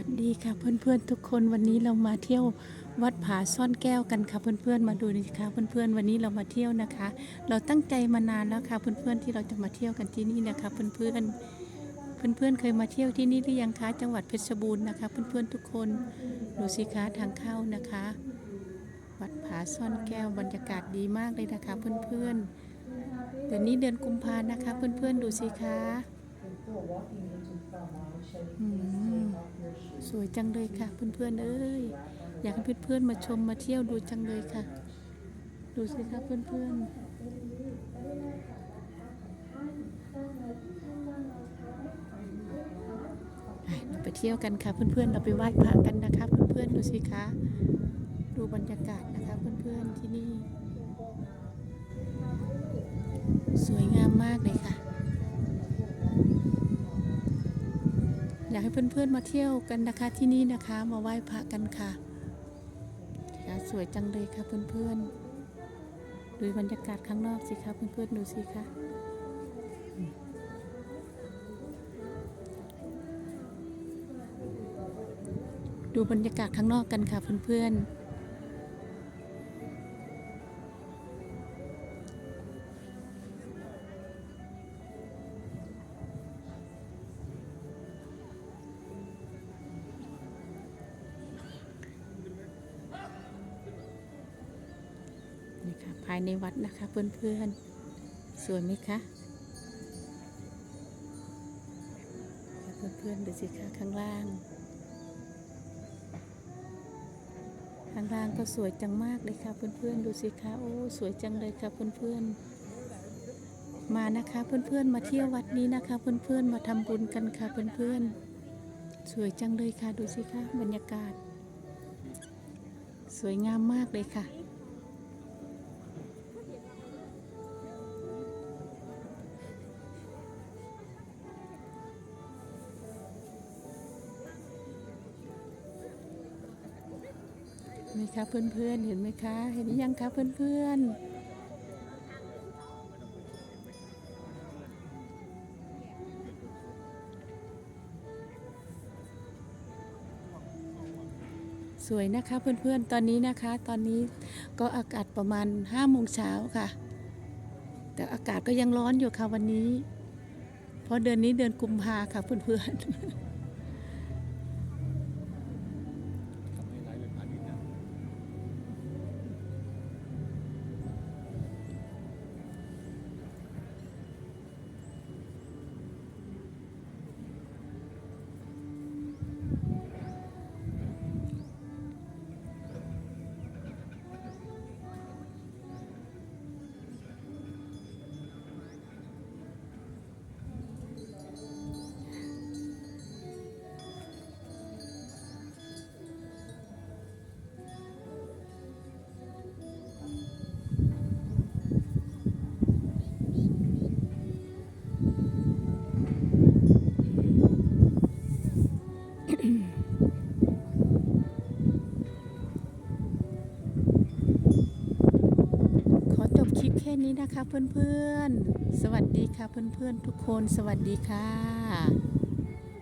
วัสดีค่ะเพื่อนๆทุกคนวันนี้เรามาเที่ยววัดผาซ่อนแก้วกันค่ะเพื่อนๆมาดูนี่ค่ะเพื่อนๆวันนี้เรามาเที่ยวนะคะ เราตั้งใจมานานแล้วค่ะเพื่อนๆที่เราจะมาเที่ยวกันที่นี่นะคะ เพื่อนๆเพื่อนๆเคยมาเที่ยวที่นี่หรือยังคะจังหวัดเพชรบูรณ์นะคะ เพื่อนๆทุกคนดูสิคะทางเข้านะคะ วัดผาซ่อนแก้วบรรยากาศดีมากเลยนะคะ เพื่อนๆเดือนนี้เดือนกุมภานะคะ เพื่อนๆดูสิคะอืม สวยจังเลยค่ะ เพื่อนๆเอ้ยอยากให้เพื่อนๆมาชมมาเที่ยวดูจังเลยค่ะ ดูสิคะเพื่อนๆไปเราไปเที่ยวกันค่ะเพื่อนๆ เราไปไหว้พระกันนะคะเพื่อนๆ ดูสิคะดูบรรยากาศนะคะเพื่อนๆ ที่นี่ สวยงามมากเลยค่ะากให้เพื่อนๆมาเที่ยวกันนะคะที่นี่นะคะ มาไหว้พระกันค่ะค่ะสวยจังเลยค่ะเพื่อนๆ ดูบรรยากาศข้างนอกสิคะเพื่อนๆดูสิคะดูบรรยากาศข้างนอกกันค่ะเพื่อนๆ นี่ค่ะภายในวัดนะคะเพื่อนๆ สวยไหมคะเพื่อนๆดูสิคะข้างล่าง ข้างล่างก็สวยจังมากเลยค่ะเพื่อนๆดูสิคะโอ้สวยจังเลยค่ะเพื่อนๆ มานะคะเพื่อนๆมาเที่ยววัดนี้นะคะ เพื่อนๆมาทำบุญกันค่ะเพื่อนๆ สวยจังเลยค่ะดูสิคะบรรยากาศ สวยงามมากเลยค่ะ ไหมคะเพื่อนๆ เห็นไหมคะ เห็นยังคะเพื่อนๆสวยนะคะเพื่อนๆ ตอนนี้นะคะ ตอนนี้ก็อากาศประมาณ5โมงเช้าค่ะ แต่อากาศก็ยังร้อนอยู่ค่ะวันนี้ เพราะเดือนนี้เดือนกุมภาค่ะเพื่อนๆ ขอจบคลิปแค่นี้นะคะเพื่อนๆ สวัสดีค่ะเพื่อนๆทุกคน สวัสดีค่ะ